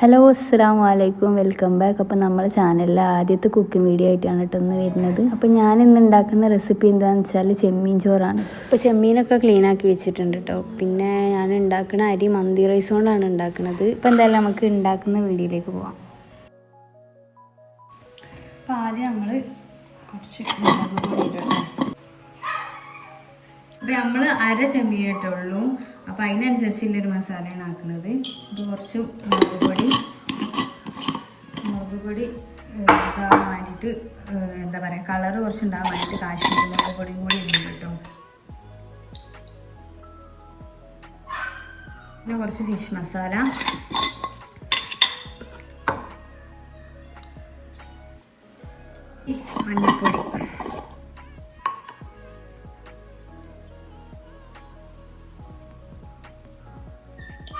Hello അസ്സാം വലൈക്കും welcome back അപ്പോൾ നമ്മുടെ ചാനലിലെ ആദ്യത്തെ കുക്കിംഗ് വീഡിയോ ആയിട്ടാണ് കേട്ടോ ഒന്ന് വരുന്നത്. അപ്പോൾ ഞാൻ ഇന്ന് ഉണ്ടാക്കുന്ന റെസിപ്പി എന്താണെന്ന് വെച്ചാൽ ചെമ്മീൻ ചോറാണ്. അപ്പോൾ ചെമ്മീനൊക്കെ ക്ലീൻ ആക്കി വെച്ചിട്ടുണ്ട് കേട്ടോ. പിന്നെ ഞാൻ ഉണ്ടാക്കുന്ന അരി മന്തി റൈസ് കൊണ്ടാണ് ഉണ്ടാക്കുന്നത് ഇപ്പോൾ എന്തായാലും നമുക്ക് ഉണ്ടാക്കുന്ന വീഡിയോയിലേക്ക് പോവാം. അപ്പോൾ ആദ്യം നമ്മൾ കുറച്ച് അപ്പോൾ നമ്മൾ അര ചെമ്മീനിട്ടുള്ളൂ അപ്പോൾ അതിനനുസരിച്ചുള്ളൊരു മസാലയാണ് ആക്കുന്നത്. ഇത് കുറച്ച് മുളക് പൊടി. മുളക് പൊടി വേണ്ടിയിട്ട് എന്താ പറയുക കളറ് കുറച്ച് ഉണ്ടാകാൻ വേണ്ടിയിട്ട് കാശ്മീരി മുളക് പൊടിയും കൂടി ഇടും കേട്ടോ. പിന്നെ കുറച്ച് ഫിഷ് മസാല മഞ്ഞൾപ്പൊടി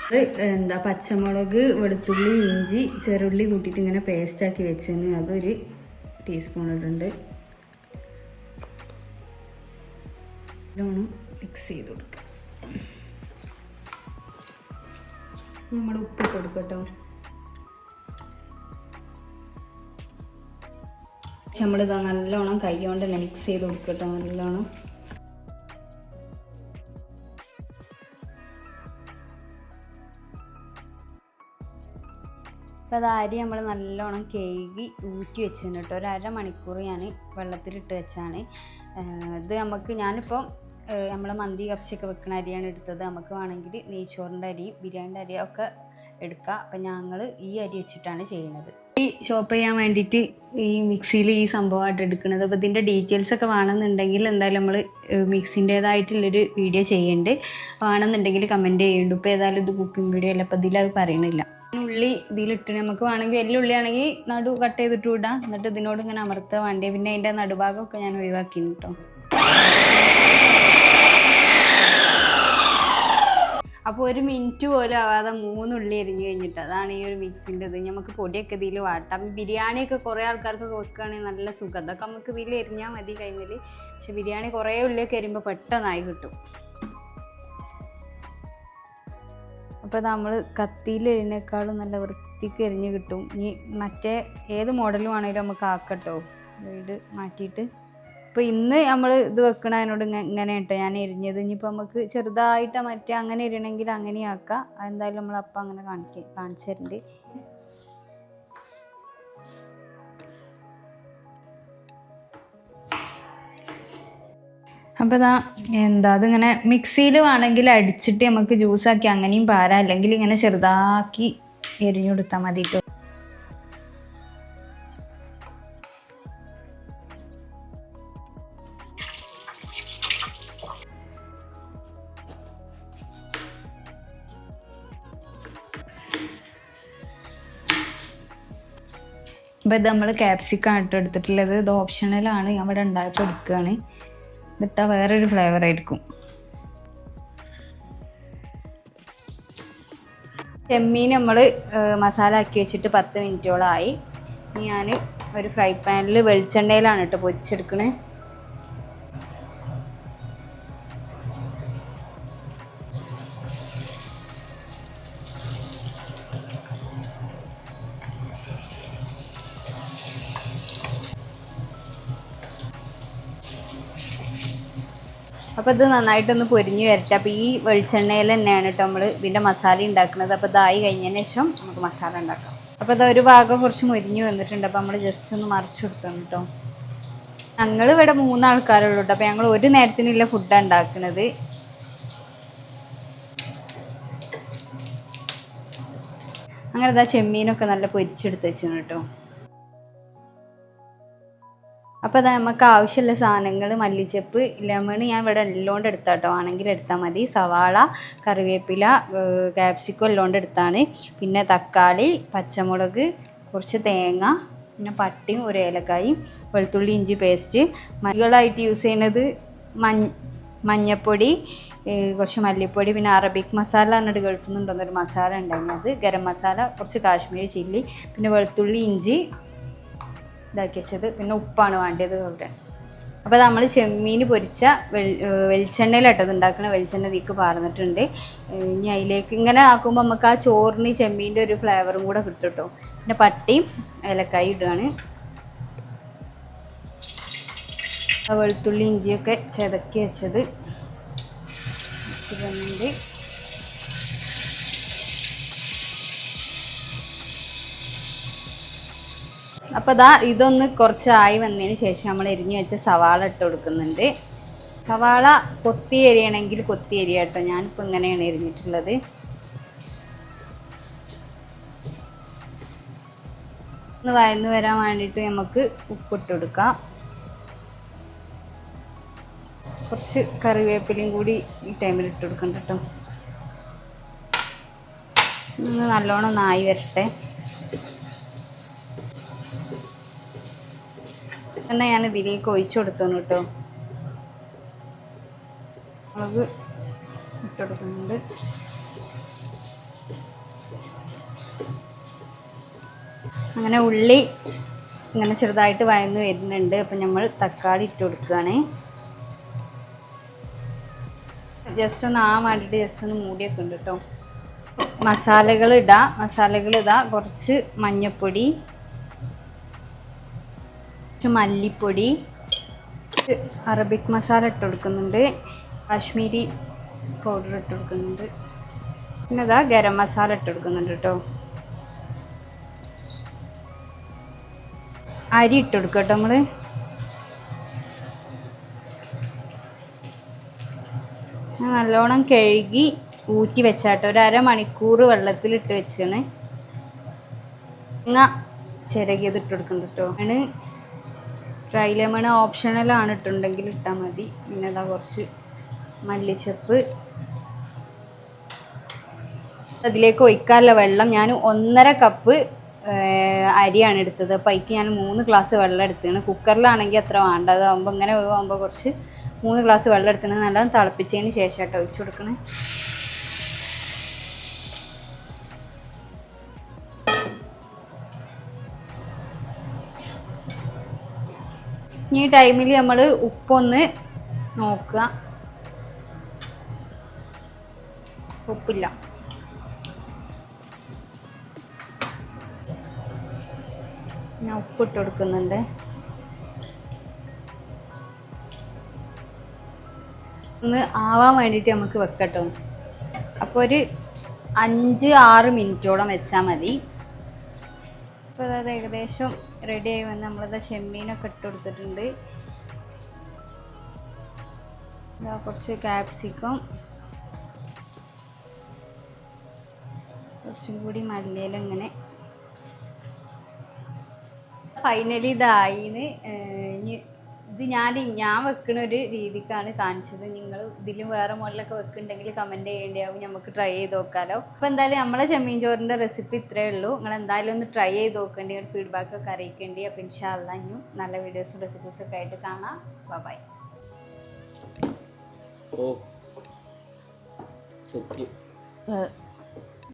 എന്താ പച്ചമുളക് വെളുത്തുള്ളി ഇഞ്ചി ചെറുള്ളി കൂട്ടിയിട്ട് ഇങ്ങനെ പേസ്റ്റാക്കി വെച്ചതിന് അതൊരു ടീസ്പൂൺ ഇടുന്നുണ്ട് നല്ലോണം മിക്സ് ചെയ്ത് കൊടുക്കുക നമ്മൾ ഉപ്പ് കൊടുക്കട്ടോ. നമ്മളിത് നല്ലോണം കൈ കൊണ്ട് മിക്സ് ചെയ്ത് കൊടുക്കട്ടോ നല്ലോണം. അപ്പോൾ അത് അരി നമ്മൾ നല്ലോണം കഴുകി ഊറ്റി വെച്ചിരുന്നു കേട്ടോ. ഒരു അരമണിക്കൂർ ഞാൻ വെള്ളത്തിലിട്ട് വെച്ചാണ്. ഇത് നമുക്ക് ഞാനിപ്പോൾ നമ്മൾ മന്തി കപ്സിയൊക്കെ വെക്കുന്ന അരിയാണ് എടുത്തത്. നമുക്ക് വേണമെങ്കിൽ നെയ്ച്ചോറിന്റെ അരി ബിരിയാണിന്റെ അരി ഒക്കെ എടുക്കുക അപ്പം ഞങ്ങൾ ഈ അരി വെച്ചിട്ടാണ് ചെയ്യുന്നത്. ഈ ഷോപ്പ് ചെയ്യാൻ വേണ്ടിയിട്ട് ഈ മിക്സിയിൽ ഈ സംഭവമായിട്ട് എടുക്കുന്നത്. അപ്പോൾ ഇതിന്റെ ഡീറ്റെയിൽസ് ഒക്കെ വേണമെന്നുണ്ടെങ്കിൽ എന്തായാലും നമ്മൾ മിക്സിന്റേതായിട്ടുള്ളൊരു വീഡിയോ ചെയ്യുന്നുണ്ട് വേണമെന്നുണ്ടെങ്കിൽ കമന്റ് ചെയ്യുന്നുണ്ട് ഇപ്പോൾ ഏതായാലും ഇത് കുക്കിംഗ് വീഡിയോ അല്ല. അപ്പോൾ ഇതിലത് പറയണില്ല. ഉള്ളി ഇതിലിട്ട് നമുക്ക് വേണമെങ്കിൽ വലിയ ഉള്ളി ആണെങ്കിൽ നടു കട്ട് ചെയ്തിട്ട് വിടാം. എന്നിട്ട് ഇതിനോട് ഇങ്ങനെ അമർത്താൻ വേണ്ടി. പിന്നെ അതിന്റെ നടുഭാഗമൊക്കെ ഞാൻ ഒഴിവാക്കി കേട്ടോ അപ്പോൾ ഒരു മിനിറ്റ് പോലും ആവാതെ മൂന്നുള്ളി എരിഞ്ഞ് കഴിഞ്ഞിട്ട് അതാണ് ഈ ഒരു മിക്സിന്റെ ഇത് നമുക്ക് പൊടിയൊക്കെ ഇതിൽ വാട്ടാം. ബിരിയാണിയൊക്കെ കുറേ ആൾക്കാർക്ക് വെക്കുകയാണെങ്കിൽ നല്ല സുഖം. അതൊക്കെ നമുക്ക് ഇതിൽ എരിഞ്ഞാൽ മതി കഴിഞ്ഞാൽ പക്ഷെ ബിരിയാണി കുറേ ഉള്ളിയൊക്കെ എരിയുമ്പോൾ പെട്ടെന്നായി കിട്ടും. അപ്പോൾ നമ്മൾ കത്തിയിൽ എരിഞ്ഞേക്കാളും നല്ല വൃത്തിക്ക് എരിഞ്ഞ് കിട്ടും. ഇനി മറ്റേ ഏത് മോഡലും ആണെങ്കിലും നമുക്ക് ആക്കട്ടോ. വീട് മാറ്റിയിട്ട്. ഇപ്പോൾ ഇന്ന് നമ്മൾ ഇത് വെക്കണ അതിനോട് ഇങ്ങനെ കേട്ടോ ഞാൻ എരിഞ്ഞത്. ഇനിയിപ്പോൾ നമുക്ക് ചെറുതായിട്ട് മറ്റേ അങ്ങനെ എരിയണമെങ്കിൽ അങ്ങനെ ആക്കാം. അതെന്തായാലും നമ്മൾ അപ്പം അങ്ങനെ കാണിക്കാം കാണിച്ചു തരുന്നുണ്ട് അപ്പോൾ ഇതാ എന്താ അതിങ്ങനെ മിക്സിയിൽ വേണമെങ്കിൽ അടിച്ചിട്ട് നമുക്ക് ജ്യൂസാക്കി അങ്ങനെയും പാരാം. അല്ലെങ്കിൽ ഇങ്ങനെ ചെറുതാക്കി എരിഞ്ഞു കൊടുത്താൽ മതി. അപ്പോൾ ഇത് നമ്മൾ ക്യാപ്സിക്കാണ് ഇട്ട് എടുത്തിട്ടുള്ളത്. ഇത് ഓപ്ഷണലാണ് ഞാൻ ഇവിടെ ഉണ്ടായപ്പോൾ എടുക്കുകയാണ് ഇതിട്ടാൽ വേറൊരു ഫ്ലേവർ ആയിരിക്കും. ചെമ്മീൻ നമ്മൾ മസാല ആക്കി വെച്ചിട്ട് പത്ത് മിനിറ്റോളമായി ഞാൻ ഒരു ഫ്രൈ പാനിൽ വെളിച്ചെണ്ണയിലാണ് കേട്ടോ പൊരിച്ചെടുക്കണേ. അപ്പോൾ ഇത് നന്നായിട്ടൊന്ന് പൊരിഞ്ഞ് വരട്ടെ. അപ്പോൾ ഈ വെളിച്ചെണ്ണയിൽ തന്നെയാണ് കേട്ടോ നമ്മൾ ഇതിന്റെ മസാല ഉണ്ടാക്കുന്നത്. അപ്പോൾ ഇതായി കഴിഞ്ഞതിന് ശേഷം നമുക്ക് മസാല ഉണ്ടാക്കാം. അപ്പോൾ ഇത് ഒരു ഭാഗം കുറച്ച് മുരിഞ്ഞ് വന്നിട്ടുണ്ട്. അപ്പോൾ നമ്മൾ ജസ്റ്റ് ഒന്ന് മറിച്ച് കൊടുക്കണം കേട്ടോ ഞങ്ങൾ ഇവിടെ മൂന്നാൾക്കാരുള്ളൂ കേട്ടോ അപ്പോൾ ഞങ്ങൾ ഒരു നേരത്തിനുള്ള ഫുഡാണ് ഉണ്ടാക്കുന്നത്. അങ്ങനെ ഇതാ ചെമ്മീനൊക്കെ നല്ല പൊരിച്ചെടുത്ത് വെച്ചു കേട്ടോ അപ്പോൾ അത് നമുക്ക് ആവശ്യമുള്ള സാധനങ്ങൾ മല്ലിച്ചപ്പ് ലെമൺ ഞാൻ ഇവിടെ എല്ലോണ്ട് എടുത്താട്ടോ. ആണെങ്കിൽ എടുത്താൽ മതി. സവാള കറിവേപ്പില ക്യാപ്സിക്കം എല്ലോണ്ട് എടുത്താണ്. പിന്നെ തക്കാളി പച്ചമുളക് കുറച്ച് തേങ്ങ പിന്നെ പട്ടിയും ഒരു ഏലക്കായും വെളുത്തുള്ളി ഇഞ്ചി പേസ്റ്റ്. മല്ലികളായിട്ട് യൂസ് ചെയ്യുന്നത് മഞ്ഞ മഞ്ഞപ്പൊടി കുറച്ച് മല്ലിപ്പൊടി പിന്നെ അറബിക് മസാല എന്നിട്ട് ഗൾഫിൽ നിന്നുണ്ടെന്നൊരു മസാല ഉണ്ടായിരുന്നു അത്. ഗരം മസാല കുറച്ച് കാശ്മീരി ചില്ലി പിന്നെ വെളുത്തുള്ളി ഇഞ്ചി ഇതാക്കി വെച്ചത് പിന്നെ ഉപ്പാണ് വേണ്ടത് അവിടെ അപ്പോൾ നമ്മൾ ചെമ്മീൻ പൊരിച്ച വെൾ വെളിച്ചെണ്ണയിലാട്ടോ ഇത് ഉണ്ടാക്കുന്ന വെളിച്ചെണ്ണ തീക്ക് പാർന്നിട്ടുണ്ട്. ഇനി അതിലേക്ക് ഇങ്ങനെ ആക്കുമ്പോൾ നമുക്ക് ആ ചോറിന് ചെമ്മീന്റെ ഒരു ഫ്ലേവറും കൂടെ കിട്ടും കേട്ടോ പിന്നെ പട്ടിയും ഏലക്കായി ഇടുകയാണ് വെളുത്തുള്ളി ഇഞ്ചിയൊക്കെ ചതക്കി വെച്ചത്. ഇടുന്നുണ്ട് അപ്പോൾ ഇതാ ഇതൊന്ന് കുറച്ചായി വന്നതിന് ശേഷം നമ്മൾ എരിഞ്ഞു വെച്ച സവാള ഇട്ട് കൊടുക്കുന്നുണ്ട്. സവാള കൊത്തി എരിയണമെങ്കിൽ കൊത്തി എരിയ കേട്ടോ ഞാനിപ്പോൾ ഇങ്ങനെയാണ് എരിഞ്ഞിട്ടുള്ളത്. ഒന്ന് വയന്ന് വരാൻ വേണ്ടിയിട്ട് നമുക്ക് ഉപ്പിട്ട് കൊടുക്കാം. കുറച്ച് കറിവേപ്പിലയും കൂടി ഈ ടൈമിൽ ഇട്ട് കൊടുക്കണ്ട കേട്ടോ ഒന്ന് നല്ലോണം നായി വരട്ടെ. എണ്ണ ഞാൻ ഇതിലേക്ക് ഒഴിച്ചു കൊടുത്തു കേട്ടോ. മുളക് ഇട്ട് കൊടുക്കുന്നുണ്ട്. അങ്ങനെ ഉള്ളി ഇങ്ങനെ ചെറുതായിട്ട് വയന്ന് വരുന്നുണ്ട്. അപ്പം നമ്മൾ തക്കാളി ഇട്ട് കൊടുക്കുകയാണ്. ജസ്റ്റ് ഒന്ന് ആ വേണ്ടിയിട്ട് ജസ്റ്റ് ഒന്ന് മൂടിയൊക്കെ ഉണ്ട് കേട്ടോ. മസാലകൾ ഇടാം. മസാലകൾ ഇതാ കുറച്ച് മഞ്ഞൾപ്പൊടി കുറച്ച് മല്ലിപ്പൊടി അറബിക് മസാല ഇട്ട് കൊടുക്കുന്നുണ്ട്. കാശ്മീരി പൗഡർ ഇട്ട് കൊടുക്കുന്നുണ്ട്. പിന്നെ ഇതാ ഗരം മസാല ഇട്ട് കൊടുക്കുന്നുണ്ട് കേട്ടോ അരി ഇട്ട് കൊടുക്കുക കേട്ടോ നമ്മൾ നല്ലോണം കഴുകി ഊറ്റി വെച്ചാട്ടോ ഒരു അരമണിക്കൂർ വെള്ളത്തിലിട്ട് വെച്ചാണ്. ചിരകിയത് ഇട്ട് കൊടുക്കുന്നുണ്ട് കേട്ടോ ആണ് ഡ്രൈ ലെമൺ ഓപ്ഷണലാണ് ഇട്ടുണ്ടെങ്കിൽ ഇട്ടാൽ മതി. പിന്നെ ഇതാ കുറച്ച് മല്ലിച്ചപ്പ്. അതിലേക്ക് ഒഴിക്കാനുള്ള വെള്ളം ഞാൻ ഒന്നര കപ്പ് അരിയാണ് എടുത്തത്. അപ്പോൾ അതിക്ക് ഞാൻ മൂന്ന് ഗ്ലാസ് വെള്ളം എടുത്തതാണ്. കുക്കറിലാണെങ്കിൽ അത്ര വേണ്ട. അതാകുമ്പോൾ ഇങ്ങനെ ആകുമ്പോൾ കുറച്ച് മൂന്ന് ഗ്ലാസ് വെള്ളം എടുത്തത് നല്ലതാണ് തിളപ്പിച്ചതിന് ശേഷം കേട്ടോ ഒഴിച്ച് കൊടുക്കണേ. ഈ ടൈമിൽ നമ്മൾ ഉപ്പൊന്ന് നോക്കുക. ഉപ്പില്ല. ഞാൻ ഉപ്പിട്ട് കൊടുക്കുന്നുണ്ട്. ഒന്ന് ആവാൻ വേണ്ടിയിട്ട് നമുക്ക് വെക്കട്ടോ. അപ്പോൾ ഒരു അഞ്ച് ആറ് മിനിറ്റോളം വെച്ചാൽ മതി. അപ്പോൾ അതായത് ഏകദേശം റെഡി ആയി വന്ന് നമ്മളത് ചെമ്മീനൊക്കെ ഇട്ട് കൊടുത്തിട്ടുണ്ട്. ഇതാ കുറച്ച് ക്യാപ്സിക്കം കുറച്ചും കൂടി മല്ലിയില ഇങ്ങനെ. ഫൈനലി ഇതായിന്ന് ഇത് ഞാൻ ഞാൻ വെക്കുന്ന ഒരു രീതിക്കാണ് കാണിച്ചത്. നിങ്ങൾ ഇതിലും വേറെ മോഡലൊക്കെ വെക്കുന്നുണ്ടെങ്കിൽ കമന്റ് ചെയ്യേണ്ടിയാവും. നമുക്ക് ട്രൈ ചെയ്ത് നോക്കാലോ. അപ്പോൾ എന്തായാലും നമ്മളെ ചെമ്മീൻ ചോറിന്റെ റെസിപ്പി ഇത്രയേ ഉള്ളൂ. നിങ്ങൾ എന്തായാലും ഒന്ന് ട്രൈ ചെയ്ത് നോക്കേണ്ടി ഒരു ഫീഡ്ബാക്ക് ഒക്കെ അറിയിക്കേണ്ടി. അപ്പോൾ ഇൻഷാല്ല ഇനിയും നല്ല വീഡിയോസും റെസിപ്പീസും ഒക്കെ ആയിട്ട് കാണാം. ബൈ ഓ സത്യം.